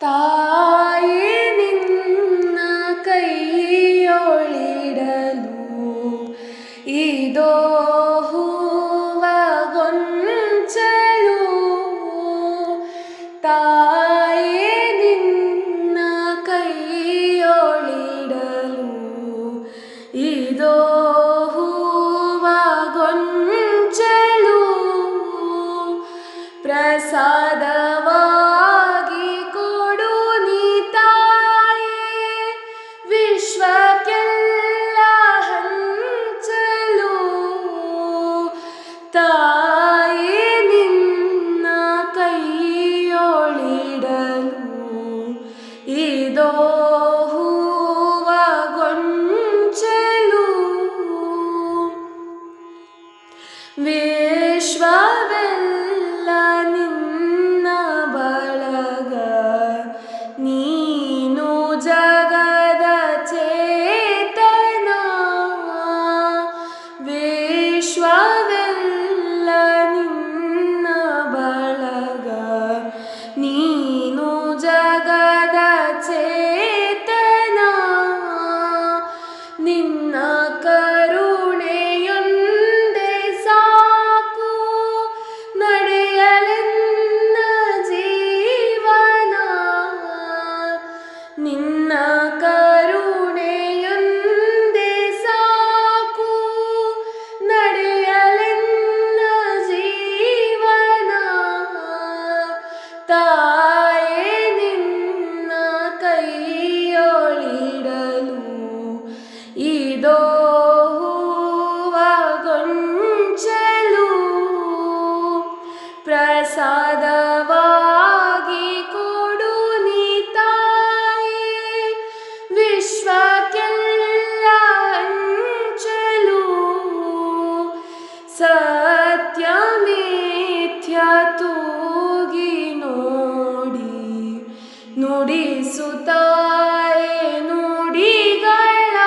ತಾಯಿ ನಿನ್ನ ಕೈಯೊಳಿಡಲು ಇದೋ ಹೂವ ಗೊಂಚಲು ತಾಯಿ ನಿನ್ನ ಕೈಯೊಳಿಡಲು ಇದೋ ಹೂವ ಗೊಂಚಲು ಇದೋ ಹೂವ ಗೊಂಚಲು ವಿಶ್ವವೆಲ್ಲ ನುಡಿಸುತ್ತಾಯೇ ನುಡಿಗಳ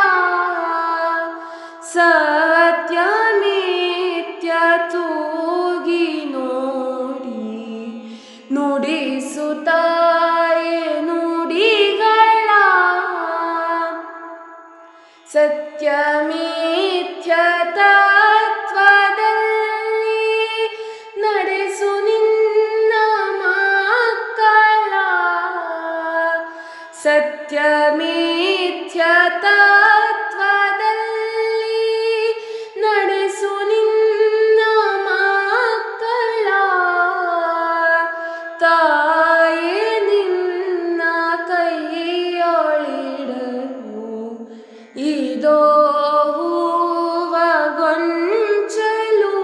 ಸತ್ಯ ಮಿಥ್ಯ ತೂಗಿ ನೋಡಿ ತತ್ವದಲ್ಲಿ ಸತ್ಯಮೇಥ್ಯ ತತ್ವದಲ್ಲಿ ನಡೆಸು ನಿನ್ನ ಮಕ್ಕಳ ತಾಯೇ ನಿನ್ನ ಕೈಯೊಳಿಡಲು ಇದೋ ಹೂವ ಗೊಂಚಲು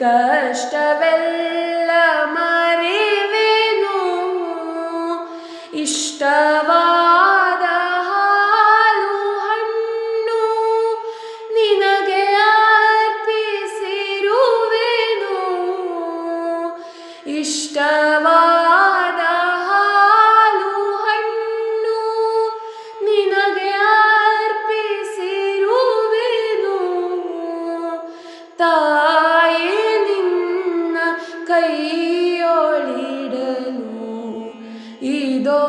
ಕಷ್ಟವೆಲ್ಲ ಮರೆವೆನು? ಇಷ್ಟವಾದ ಹಾಲು ಹಣ್ಣು ನಿನಗೆ ಅರ್ಪಿಸಿರುವೆನು? ಇಷ್ಟವಾದ ಹಾಲು ಹಣ್ಣು ನಿನಗೆ ಅರ್ಪಿಸಿರುವೆನು? ನಿನ್ನ ಕೈಯೊಳಿಡನು ಇದೋ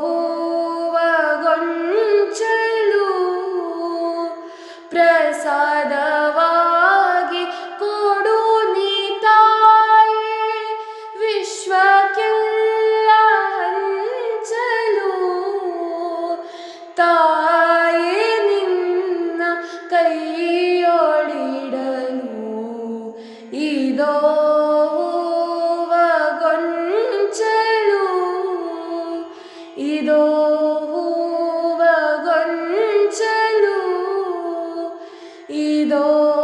ಹೂವಗೊಂಚಲು ಪ್ರಸಾದವಾಗಿ ಕೊಡು ನೀತಾಯೆ ವಿಶ್ವಕ್ಕೆಲ್ಲ ಹಂಚಲು ತಾ 移動